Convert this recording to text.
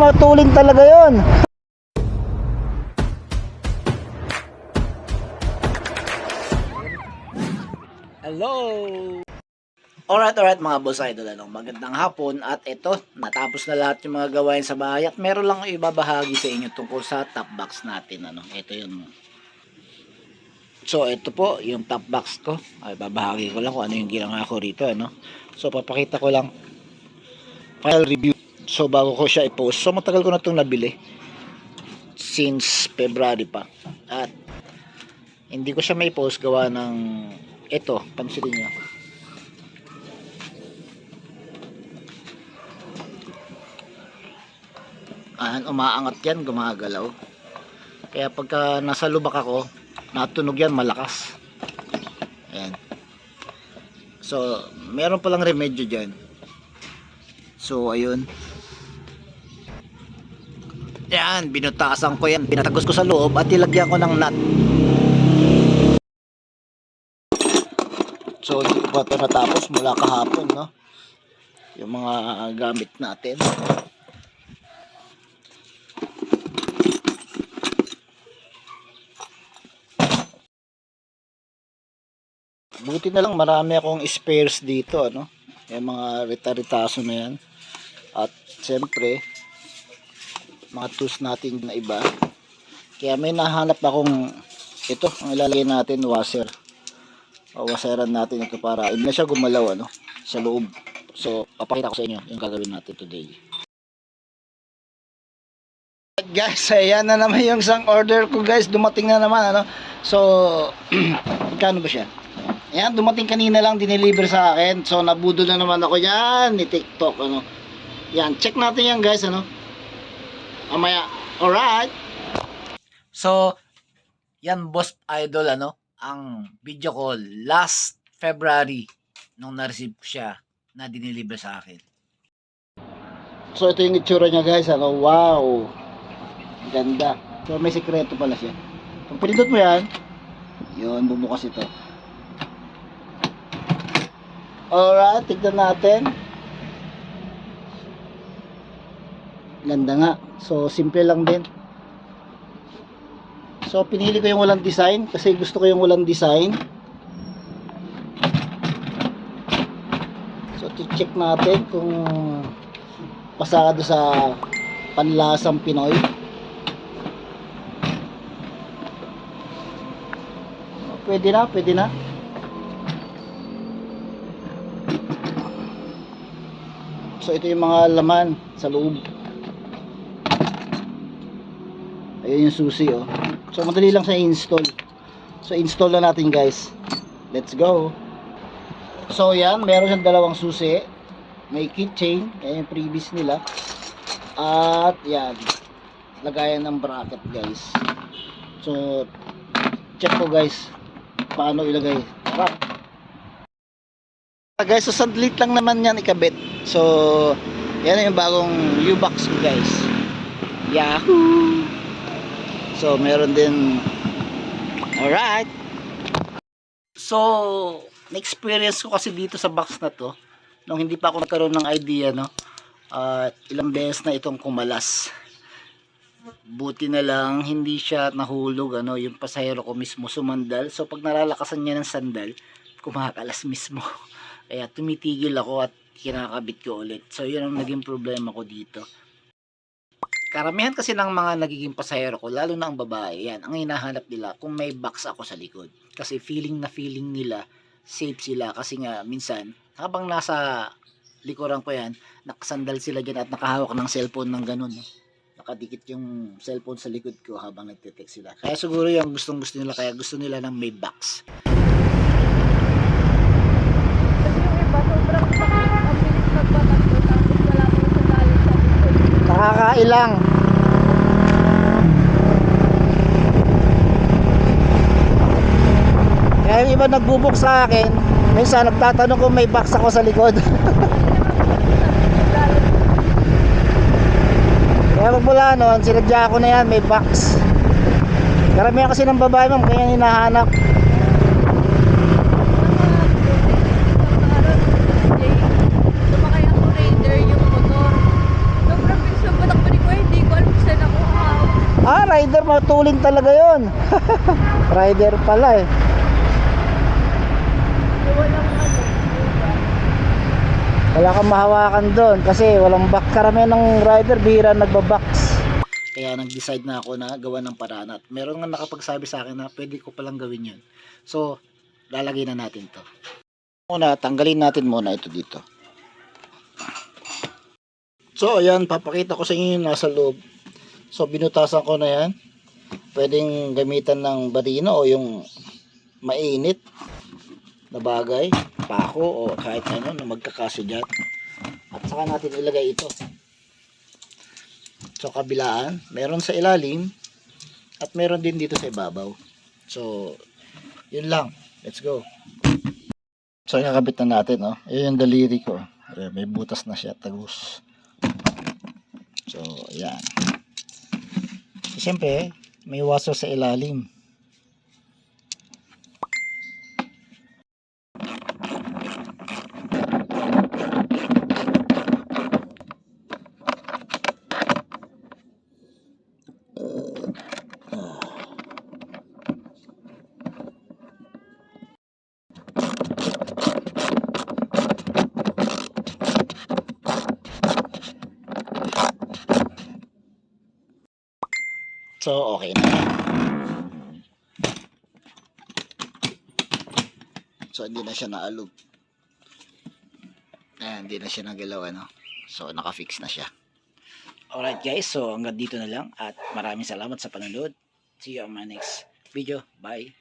habulin talaga yon. Hello! Alright, alright mga boss idol, ano, magandang hapon at ito, natapos na lahat yung mga gawain sa bahay at meron lang ibabahagi sa inyo tungkol sa top box natin, ano, ito yun. So, ito po, yung top box ko, ay babahagi ko lang kung ano yung ginawa ko rito, ano. So, papakita ko lang final review. So, bago ko siya i-post, so matagal ko na itong nabili since February pa. At hindi ko siya may post gawa ng ito, pansinin nyo. Ayan, umaangat yan, gumagalaw. Kaya pagka nasa lubak ako, natunog yan malakas. Ayan. So, meron palang remedyo dyan. So, ayun. Yan, binutasan ko yan. Pinatagos ko sa loob at ilagyan ko ng nut. So, hindi ko ito natapos mula kahapon, no? Yung mga gamit natin. Buti na lang marami akong spares dito, ano? Yung mga rita-ritaso na yan. At siyempre, mga tools natin na iba. Kaya may nahanap akong ito, ang ilalagay natin, washer. O washeran natin ito para hindi na siya gumalaw ano, sa loob. So, papakita ko sa inyo yung gagawin natin today. Guys, ayan na naman yung isang order ko guys. Dumating na naman ano. So, magkano ba siya? Ayan, dumating kanina lang, dineliver sa akin. So, nabudol na naman ako yan ni TikTok, ano. Yan, check natin yan, guys, ano. Amaya, alright. So, yan, boss idol, ano, ang video call last February nung na-receive ko siya na dineliver sa akin. So, ito yung itsura niya, guys, ano. Wow. Ganda. So, may sikreto pala siya. Kung pinindot mo yan, yun, bumukas ito. Alright, tignan natin. Ganda nga. So, simple lang din. So, pinili ko yung walang design kasi gusto ko yung walang design. So, check natin kung pasado sa panlasang Pinoy. Pwede na, pwede na. So ito yung mga laman sa loob. Ayun yung susi oh. So madali lang sa install. So install na natin guys. Let's go. So yan, meron siyang dalawang susi. May keychain, yan yung previous nila. At yan, lagayan ng bracket guys. So check ko guys paano ilagay. Tara. Ah, guys, so sandlit lang naman yan ikabit. So, yan yung bagong U-Box ko guys. Yahoo! So, meron din Alright. So, na-experience ko kasi dito sa box na to nung hindi pa ako nagkaroon ng idea no. At ilang beses na itong kumalas. Buti na lang hindi siya nahulog ano, yung pasahero ko mismo sumandal. So pag nalalakasan niya ng sandal, kumakalas mismo. Kaya tumitigil ako at kinakabit ko ulit. So yun ang naging problema ko dito. Karamihan kasi ng mga nagiging pasahero ko, lalo na ang babae, yan, ang hinahanap nila kung may box ako sa likod. Kasi feeling na feeling nila, safe sila. Kasi nga, minsan, habang nasa likuran ko yan, nakasandal sila dyan at nakahawak ng cellphone ng ganun. No? Nakadikit yung cellphone sa likod ko habang nagte-text sila. Kaya siguro yung gustong gusto nila, kaya gusto nila ng may box. Sobrang ang bilis tapos wala pang sandali sa likod. Nakakailang. Kaya yung iba nagbubuk sa akin, minsan nagtatanong kung may box ako sa likod. Kaya magmula noon, sinadya ko na yan, may box. Karamihan kasi ng babae ma'am, kaya hinahanap. Sumakay ako raider yung motor. Sobrang bilis magpatakbo ni Kuya, hindi ko rider, matulin talaga yon. rider pala eh. Wala kang mahawakan doon kasi walang back. Karamihan ng rider, bihira nagbabox. Kaya nag-decide na ako na gawa ng paraan at meron nga nakapagsabi sa akin na pwede ko palang gawin yun. So, lalagay na natin to. Una, tanggalin natin muna ito dito. So, ayan, papakita ko sa inyo yung nasa loob. So, binutasan ko na yan. Pwedeng gamitan ng barino o yung mainit na bagay, pako o kahit ano na magkakasidyan. At saka natin ilagay ito. So, kabilaan, meron sa ilalim at meron din dito sa ibabaw. So, yun lang. Let's go. So, kakabit na natin, no? Ayan yung daliri ko. May butas na siya, tagus. So, ayan. Siyempre, may washer sa ilalim. So, okay na. So, hindi na siya naalog. Ayan, hindi na siya nagalaw, ano. So, nakafix na siya. Alright guys, so hanggang dito na lang at maraming salamat sa panonood. See you on my next video. Bye!